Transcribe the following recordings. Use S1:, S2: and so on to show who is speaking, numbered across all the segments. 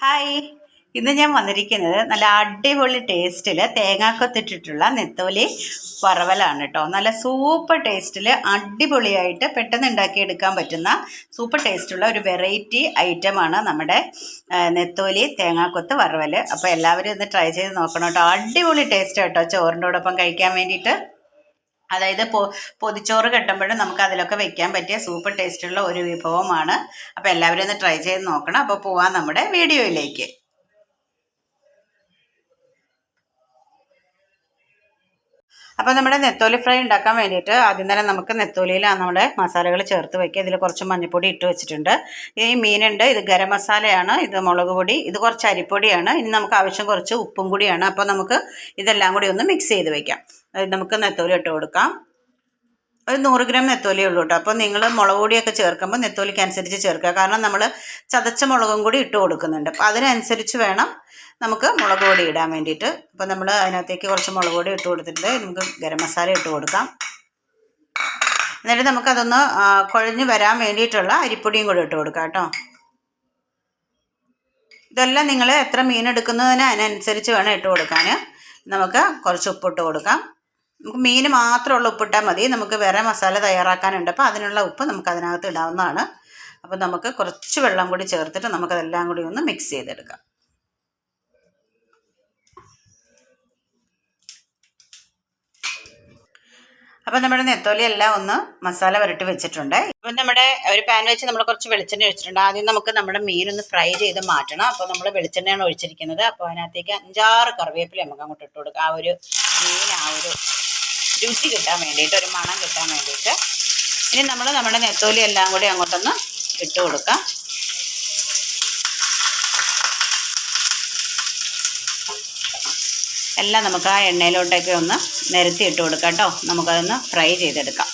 S1: Hi. ഇന്ന് ഞാൻ വന്നിരിക്കുന്നത് നല്ല അടിപൊളി ടേസ്റ്റിൽ തേങ്ങാക്കൊത്തിട്ടിട്ടുള്ള നെത്തോലി വറവലാണ് കേട്ടോ നല്ല സൂപ്പർ ടേസ്റ്റിൽ അടിപൊളിയായിട്ട് പെട്ടെന്ന് ഉണ്ടാക്കിയെടുക്കാൻ പറ്റുന്ന സൂപ്പർ ടേസ്റ്റുള്ള ഒരു വെറൈറ്റി ഐറ്റമാണ് നമ്മുടെ നെത്തോലി തേങ്ങാക്കൊത്ത് വറവൽ അപ്പോൾ എല്ലാവരും ഇന്ന് ട്രൈ ചെയ്ത് നോക്കണം കേട്ടോ അടിപൊളി ടേസ്റ്റ് കേട്ടോ ചോറിന്റെ കഴിക്കാൻ വേണ്ടിയിട്ട്. അതായത് പൊ പൊതിച്ചോറ് കെട്ടുമ്പോഴും നമുക്ക് അതിലൊക്കെ വെക്കാൻ പറ്റിയ സൂപ്പർ ടേസ്റ്റുള്ള ഒരു വിഭവമാണ്. അപ്പോൾ എല്ലാവരും ഒന്ന് ട്രൈ ചെയ്ത് നോക്കണം. അപ്പോൾ പോവാം നമ്മുടെ വീഡിയോയിലേക്ക്. അപ്പോൾ നമ്മുടെ നെത്തോലി ഫ്രൈ ഉണ്ടാക്കാൻ വേണ്ടിയിട്ട് ആദ്യം തന്നെ നമുക്ക് നെത്തോലിയിലാണ് നമ്മുടെ മസാലകൾ ചേർത്ത് വയ്ക്കുക ഇതിൽ കുറച്ച് മഞ്ഞൾപ്പൊടി ഇട്ട് വെച്ചിട്ടുണ്ട്. ഈ മീനുണ്ട്. ഇത് ഗരം മസാലയാണ്. ഇത് മുളക് പൊടി. ഇത് കുറച്ച് അരിപ്പൊടിയാണ്. ഇനി നമുക്ക് ആവശ്യം കുറച്ച് ഉപ്പും കൂടിയാണ്. അപ്പോൾ നമുക്ക് ഇതെല്ലാം കൂടി ഒന്ന് മിക്സ് ചെയ്ത് വയ്ക്കാം നമുക്ക് നെത്തോലി ഇട്ട് കൊടുക്കാം. ഒരു നൂറ് ഗ്രാം നെത്തോലിയേ ഉള്ളൂ കേട്ടോ. അപ്പോൾ നിങ്ങൾ മുളക് പൊടിയൊക്കെ ചേർക്കുമ്പോൾ നെത്തോലിക്ക് അനുസരിച്ച് ചേർക്കുക. കാരണം നമ്മൾ ചതച്ച മുളകും കൂടി ഇട്ട് കൊടുക്കുന്നുണ്ട്. അപ്പോൾ അതിനനുസരിച്ച് വേണം നമുക്ക് മുളക് പൊടി ഇടാൻ വേണ്ടിയിട്ട്. അപ്പോൾ നമ്മൾ അതിനകത്തേക്ക് കുറച്ച് മുളക് പൊടി ഇട്ട് കൊടുത്തിട്ടുണ്ട്. നമുക്ക് ഗരം മസാല ഇട്ട് കൊടുക്കാം. എന്നിട്ട് നമുക്കതൊന്ന് കുഴഞ്ഞ് വരാൻ വേണ്ടിയിട്ടുള്ള അരിപ്പൊടിയും കൂടി ഇട്ട് കൊടുക്കാം കേട്ടോ. ഇതെല്ലാം നിങ്ങൾ എത്ര മീൻ എടുക്കുന്നതിന് അതിനനുസരിച്ച് വേണം ഇട്ട് കൊടുക്കാൻ നമുക്ക് കുറച്ച് ഉപ്പിട്ട് കൊടുക്കാം. നമുക്ക് മീൻ മാത്രമുള്ള ഉപ്പിട്ടാൽ മതി. നമുക്ക് വേറെ മസാല തയ്യാറാക്കാനുണ്ട്. അപ്പോൾ അതിനുള്ള ഉപ്പ് നമുക്ക് അതിനകത്ത് ഇടാവുന്നതാണ്. അപ്പോൾ നമുക്ക് കുറച്ച് വെള്ളം കൂടി ചേർത്തിട്ട് നമുക്കതെല്ലാം കൂടി ഒന്ന് മിക്സ് ചെയ്തെടുക്കാം. അപ്പം നമ്മുടെ നെത്തോലി എല്ലാം ഒന്ന് മസാല പുരട്ടി വെച്ചിട്ടുണ്ട്. അപ്പം നമ്മുടെ ഒരു പാൻ വെച്ച് നമ്മൾ കുറച്ച് വെളിച്ചെണ്ണ ഒഴിച്ചിട്ടുണ്ട്. ആദ്യം നമുക്ക് നമ്മുടെ മീൻ ഒന്ന് ഫ്രൈ ചെയ്ത് മാറ്റണം. അപ്പോൾ നമ്മൾ വെളിച്ചെണ്ണയാണ് ഒഴിച്ചിരിക്കുന്നത്. അപ്പോൾ അതിനകത്തേക്ക് അഞ്ചാറ് കറിവേപ്പില നമുക്ക് അങ്ങോട്ട് ഇട്ട് കൊടുക്കാം. ആ ഒരു മീൻ ആ ഒരു രുചി കിട്ടാൻ വേണ്ടിയിട്ട് ഒരു മണം കിട്ടാൻ വേണ്ടിയിട്ട്. ഇനി നമ്മൾ നമ്മുടെ നെത്തോലി എല്ലാം കൂടി അങ്ങോട്ടൊന്ന് ഇട്ട് കൊടുക്കാം. എല്ലാം നമുക്ക് ആ എണ്ണയിലോട്ടൊക്കെ ഒന്ന് നിരത്തി ഇട്ട് കൊടുക്കാം കേട്ടോ. നമുക്കതൊന്ന് ഫ്രൈ ചെയ്തെടുക്കാം.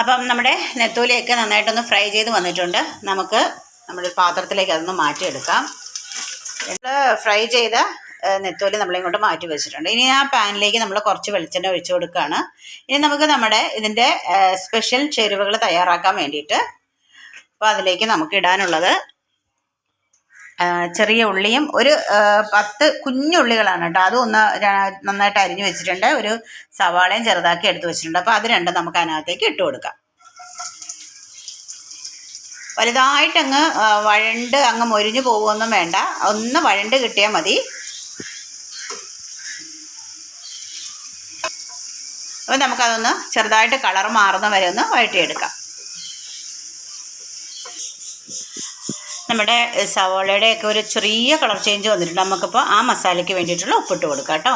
S1: അപ്പം നമ്മുടെ നെത്തോലിയൊക്കെ നന്നായിട്ടൊന്ന് ഫ്രൈ ചെയ്ത് വന്നിട്ടുണ്ട്. നമുക്ക് നമ്മുടെ പാത്രത്തിലേക്ക് അതൊന്ന് മാറ്റിയെടുക്കാം. നമ്മൾ ഫ്രൈ ചെയ്ത നെത്തോലി നമ്മളിങ്ങോട്ട് മാറ്റി വെച്ചിട്ടുണ്ട്. ഇനി ആ പാനിലേക്ക് നമ്മൾ കുറച്ച് വെളിച്ചെണ്ണ ഒഴിച്ചു കൊടുക്കുകയാണ്. ഇനി നമുക്ക് നമ്മുടെ ഇതിന്റെ സ്പെഷ്യൽ ചേരുവകൾ തയ്യാറാക്കാൻ വേണ്ടിയിട്ട് അപ്പോൾ അതിലേക്ക് നമുക്ക് ഇടാനുള്ളത് ചെറിയ ഉള്ളിയും ഒരു പത്ത് കുഞ്ഞുള്ളികളാണ് കേട്ടോ. അതും ഒന്ന് നന്നായിട്ട് അരിഞ്ഞു വെച്ചിട്ടുണ്ട്. ഒരു സവാളയും ചെറുതാക്കി എടുത്ത് വെച്ചിട്ടുണ്ട്. അപ്പോൾ അത് രണ്ടും നമുക്ക് അതിനകത്തേക്ക് ഇട്ട് കൊടുക്കാം. വലുതായിട്ടങ്ങ് വഴണ്ട് അങ്ങ് മൊരിഞ്ഞു പോകുമൊന്നും വേണ്ട. ഒന്ന് വഴണ്ട് കിട്ടിയാൽ മതി. അപ്പോൾ നമുക്കതൊന്ന് ചെറുതായിട്ട് കളർ മാറുന്ന വരെ ഒന്ന് വഴറ്റിയെടുക്കാം. നമ്മുടെ സവോളയുടെ ഒക്കെ ഒരു ചെറിയ കളർ ചേഞ്ച് വന്നിട്ടുണ്ട്. നമുക്കിപ്പോൾ ആ മസാലയ്ക്ക് വേണ്ടിയിട്ടുള്ള ഉപ്പിട്ട് കൊടുക്കാം കേട്ടോ.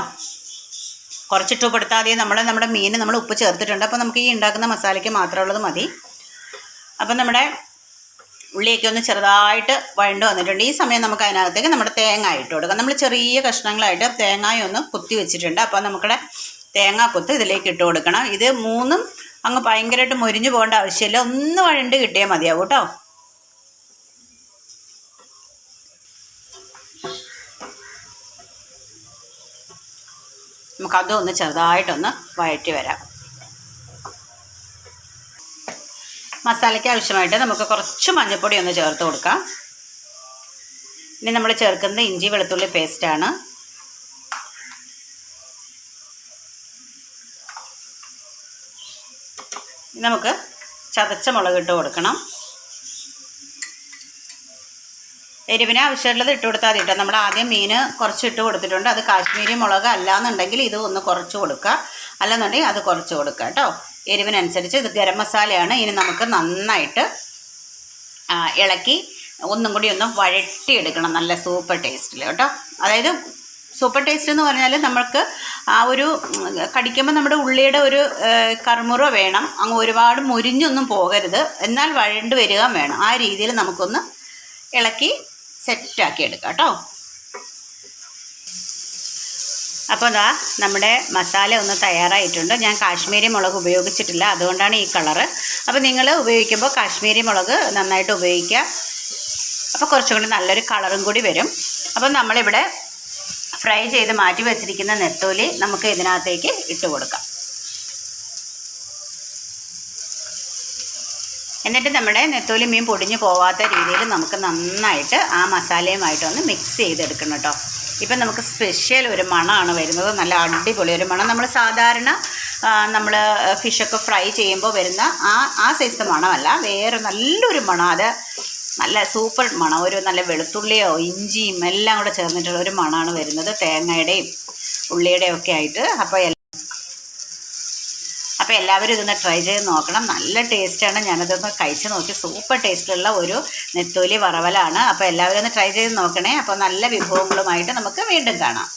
S1: കുറച്ചിട്ട് ഉപ്പെടുത്താൽ മതി. നമ്മൾ നമ്മുടെ മീൻ നമ്മൾ ഉപ്പ് ചേർത്തിട്ടുണ്ട്. അപ്പോൾ നമുക്ക് ഈ ഉണ്ടാക്കുന്ന മസാലയ്ക്ക് മാത്രമുള്ളത് മതി. അപ്പം നമ്മുടെ ഉള്ളിയൊക്കെ ഒന്ന് ചെറുതായിട്ട് വഴണ്ട് വന്നിട്ടുണ്ട്. ഈ സമയം നമുക്ക് അതിനകത്തേക്ക് നമ്മുടെ തേങ്ങ ഇട്ട് കൊടുക്കാം. നമ്മൾ ചെറിയ കഷ്ണങ്ങളായിട്ട് തേങ്ങായി ഒന്ന് കുത്തി വെച്ചിട്ടുണ്ട്. അപ്പോൾ നമുക്കിടെ തേങ്ങ കുത്ത് ഇതിലേക്ക് ഇട്ട് കൊടുക്കണം. ഇത് മൂന്നും അങ്ങ് ഭയങ്കരമായിട്ട് മുരിഞ്ഞു പോകേണ്ട ആവശ്യമില്ല. ഒന്ന് വഴണ്ട് കിട്ടിയാൽ മതിയാവും കേട്ടോ. നമുക്കതും ഒന്ന് ചെറുതായിട്ടൊന്ന് വഴറ്റി വരാം. മസാലയ്ക്ക് ആവശ്യമായിട്ട് നമുക്ക് കുറച്ച് മഞ്ഞൾപ്പൊടി ഒന്ന് ചേർത്ത് കൊടുക്കാം. ഇനി നമ്മൾ ചേർക്കുന്നത് ഇഞ്ചി വെളുത്തുള്ളി പേസ്റ്റാണ് നമുക്ക് ചതച്ച മുളക് ഇട്ട് കൊടുക്കണം. എരിവിന് ആവശ്യമുള്ളത് ഇട്ട് കൊടുത്താൽ മതി കേട്ടോ. നമ്മൾ ആദ്യം മീൻ കുറച്ച് ഇട്ട് കൊടുത്തിട്ടുണ്ട്. അത് കാശ്മീരി മുളക് അല്ലാന്നുണ്ടെങ്കിൽ ഇത് ഒന്ന് കുറച്ച് കൊടുക്കുക. അല്ലെന്നുണ്ടെങ്കിൽ അത് കുറച്ച് കൊടുക്കുക കേട്ടോ. എരിവിനനുസരിച്ച് ഇത് ഗരം മസാലയാണ്. ഇനി നമുക്ക് നന്നായിട്ട് ഇളക്കി ഒന്നും കൂടി ഒന്ന് വഴട്ടിയെടുക്കണം നല്ല സൂപ്പർ ടേസ്റ്റിൽ കേട്ടോ. അതായത് സൂപ്പർ ടേസ്റ്റ് എന്ന് പറഞ്ഞാൽ നമ്മൾക്ക് ആ ഒരു കടിക്കുമ്പോൾ നമ്മുടെ ഉള്ളിയുടെ ഒരു കർമുറ വേണം. അങ്ങ് ഒരുപാട് മുരിഞ്ഞൊന്നും പോകരുത്. എന്നാൽ വഴണ്ട് വരിക വേണം. ആ രീതിയിൽ നമുക്കൊന്ന് ഇളക്കി സെറ്റാക്കി എടുക്കാം കേട്ടോ. അപ്പോൾ ഇതാ നമ്മുടെ മസാല ഒന്ന് തയ്യാറായിട്ടുണ്ട്. ഞാൻ കാശ്മീരി മുളക് ഉപയോഗിച്ചിട്ടില്ല അതുകൊണ്ടാണ് ഈ കളറ്. അപ്പോൾ നിങ്ങൾ ഉപയോഗിക്കുമ്പോൾ കാശ്മീരി മുളക് നന്നായിട്ട് ഉപയോഗിക്കുക. അപ്പോൾ കുറച്ചും കൂടി നല്ലൊരു കളറും കൂടി വരും. അപ്പോൾ നമ്മളിവിടെ ഫ്രൈ ചെയ്ത് മാറ്റി വെച്ചിരിക്കുന്ന നെത്തോലി നമുക്ക് ഇതിനകത്തേക്ക് ഇട്ട് കൊടുക്കാം. എന്നിട്ട് നമ്മുടെ നെത്തോലി മീൻ പൊടിഞ്ഞു പോവാത്ത രീതിയിൽ നമുക്ക് നന്നായിട്ട് ആ മസാലയുമായിട്ടൊന്ന് മിക്സ് ചെയ്തെടുക്കണം കേട്ടോ. ഇപ്പം നമുക്ക് സ്പെഷ്യൽ ഒരു മണമാണ് വരുന്നത്. നല്ല അടിപൊളി ഒരു മണം. നമ്മൾ സാധാരണ നമ്മൾ ഫിഷൊക്കെ ഫ്രൈ ചെയ്യുമ്പോൾ വരുന്ന ആ ആ സൈസ് മണമല്ല. വേറെ നല്ലൊരു മണം. അത് നല്ല സൂപ്പർ മണം. ഒരു നല്ല വെളുത്തുള്ളിയോ ഇഞ്ചിയും എല്ലാം കൂടെ ചേർന്നിട്ടുള്ള ഒരു മണമാണ് വരുന്നത്. തേങ്ങയുടെയും ഉള്ളിയുടെയും ഒക്കെ ആയിട്ട്. അപ്പോൾ അപ്പോൾ എല്ലാവരും ഇതൊന്ന് ട്രൈ ചെയ്ത് നോക്കണം. നല്ല ടേസ്റ്റാണ് ഞാനതൊന്ന് കഴിച്ച് നോക്കി. സൂപ്പർ ടേസ്റ്റുള്ള ഒരു നെത്തോലി വറവലാണ്. അപ്പോൾ എല്ലാവരും ഒന്ന് ട്രൈ ചെയ്ത് നോക്കണേ. അപ്പോൾ നല്ല വിഭവങ്ങളുമായിട്ട് നമുക്ക് വീണ്ടും കാണാം.